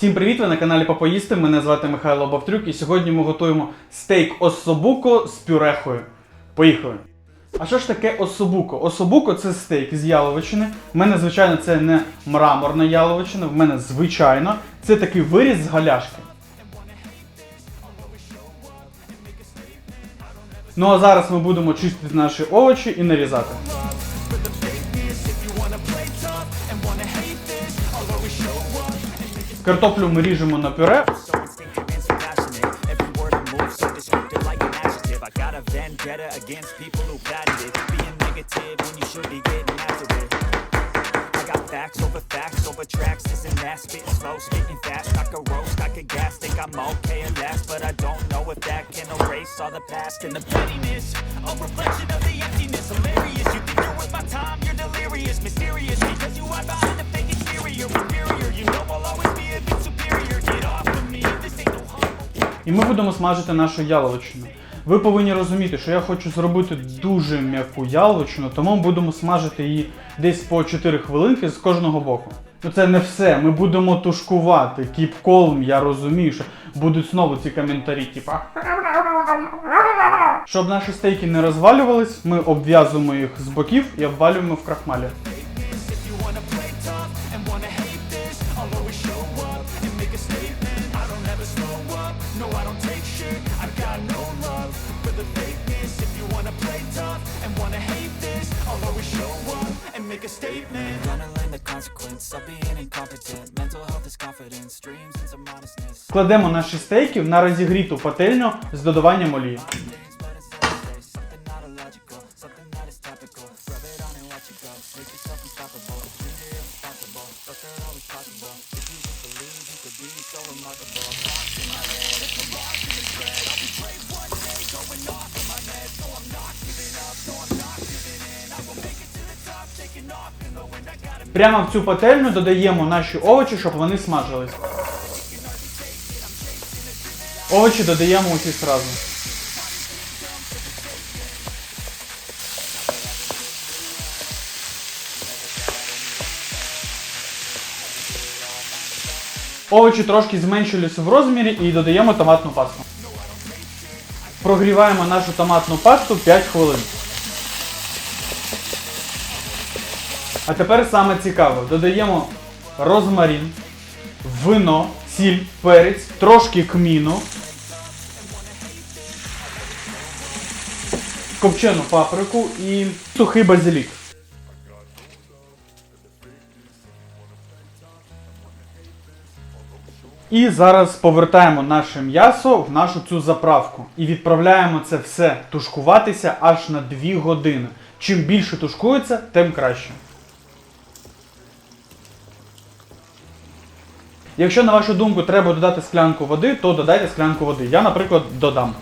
Всім привіт! Ви на каналі Попоїсти. Мене звати Михайло Бавтрюк, і сьогодні ми готуємо стейк особуко з пюрехою. Поїхали! А що ж таке особуко? Особуко це стейк з яловичини. В мене, звичайно, це не мраморна яловичина, в мене звичайно. Це такий виріз з галяшки. Ну а зараз ми будемо чистити наші овочі і нарізати. Картоплю ми ріжемо на пюре. So instinctive and so passionate. Every word I move so descriptive like an adjective. I got a vendetta against people who patent it. Being negative when you should be getting after it. I got facts over facts over tracks. This and that, spitting slow, spitting fast. I could roast, I could gas, think I'm okay at last, but I don't know if that can erase all the past and the pettiness. A reflection of the emptiness, hilarious. You think you're worth my time, you're delirious, mysterious because you hide behind a fake exterior. Inferior, you know I'll always І ми будемо смажити нашу яловичину. Ви повинні розуміти, що я хочу зробити дуже м'яку яловичину, тому ми будемо смажити її десь по 4 хвилинки з кожного боку. Ну це не все. Ми будемо тушкувати. Calm, я розумію, що будуть знову ці коментарі, типа. Щоб наші стейки не розвалювались, ми обв'язуємо їх з боків і обвалюємо в крахмалі. Make a statement. Gonna learn the consequence of being incompetent. Mental health is confidence, dreams and some modestness. Кладемо наші стейки на розігріту пательню з додаванням олії. Прямо в цю пательню додаємо наші овочі, щоб вони смажились. Овочі додаємо усі зразу. Овочі трошки зменшилися в розмірі і додаємо томатну пасту. Прогріваємо нашу томатну пасту 5 хвилин. А тепер саме цікаве. Додаємо розмарин, вино, сіль, перець, трошки кміну, копчену паприку і сухий базилік. І зараз повертаємо наше м'ясо в нашу цю заправку і відправляємо це все тушкуватися аж на 2 години. Чим більше тушкується, тим краще. Якщо, на вашу думку, треба додати склянку води, то додайте склянку води. Я, наприклад, додам.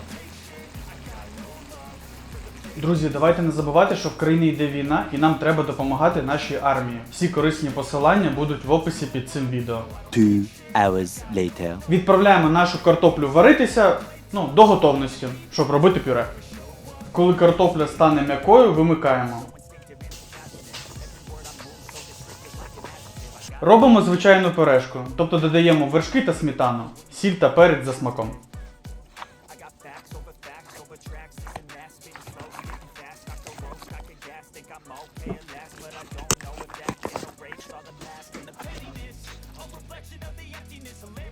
Друзі, давайте не забувати, що в країні йде війна і нам треба допомагати нашій армії. Всі корисні посилання будуть в описі під цим відео. Two hours later. Відправляємо нашу картоплю варитися ну, до готовності, щоб робити пюре. Коли картопля стане м'якою, вимикаємо. Робимо звичайну пюрешку, тобто додаємо вершки та сметану, сіль та перець за смаком.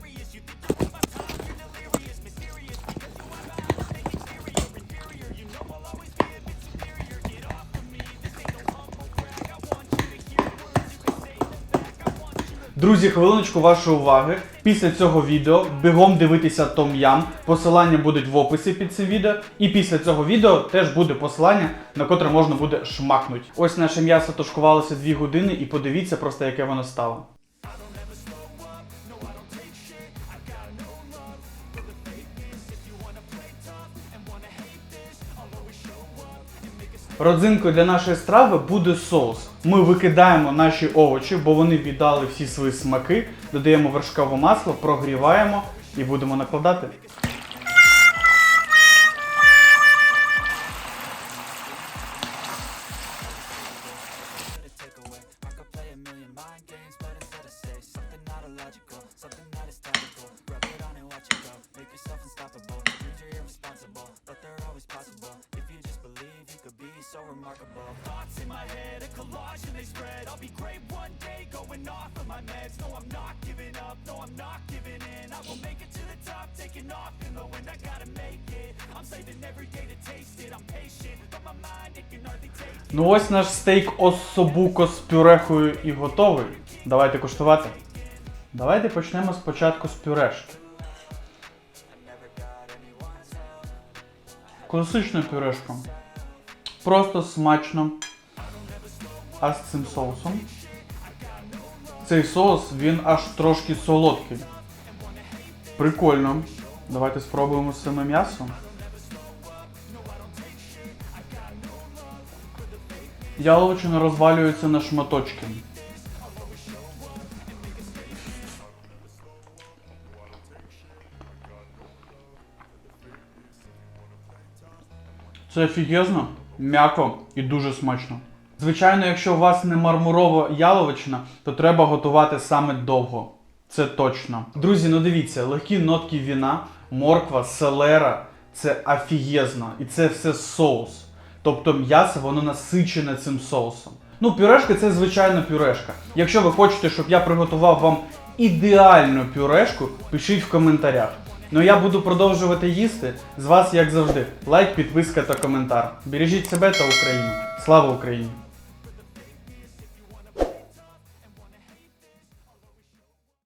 I Друзі, хвилиночку вашої уваги. Після цього відео бігом дивитися Том Ям. Посилання будуть в описі під цим відео. І після цього відео теж буде посилання, на котре можна буде шмакнути. Ось наше м'ясо тушкувалося 2 години, і подивіться просто, яке воно стало. Родзинкою для нашої страви буде соус. Ми викидаємо наші овочі, бо вони віддали всі свої смаки, додаємо вершкове масло, прогріваємо і будемо накладати. Something that is typical. Rub it on and watch it go. Make yourself unstoppable. You're irresponsible so remarkable Thoughts in my head, a collage and they spread I'll be great one day, going off of my meds No, I'm not giving up, no, I'm not giving in I will make it to the top, taking off in the wind I gotta make it, I'm saving every day to taste it I'm patient, but my mind, it can hardly take it Ну ось наш стейк особуко з пюрехою і готовий Давайте куштувати Давайте почнемо спочатку з пюрешки Класична пюрешка Просто смачно. А з цим соусом. Цей соус, він аж трошки солодкий. Прикольно. Давайте спробуємо з самим м'ясом. Яловичина розвалюється на шматочки. Це офігезно, м'яко і дуже смачно. Звичайно, якщо у вас не мармурова яловичина, то треба готувати саме довго. Це точно. Друзі, ну дивіться, легкі нотки віна, морква, селера це офігезно. І це все соус. Тобто м'ясо воно насичене цим соусом. Ну, пюрешка це звичайно пюрешка. Якщо ви хочете, щоб я приготував вам ідеальну пюрешку, пишіть в коментарях. Ну я буду продовжувати їсти. З вас, як завжди, лайк, підписка та коментар. Бережіть себе та Україну. Слава Україні!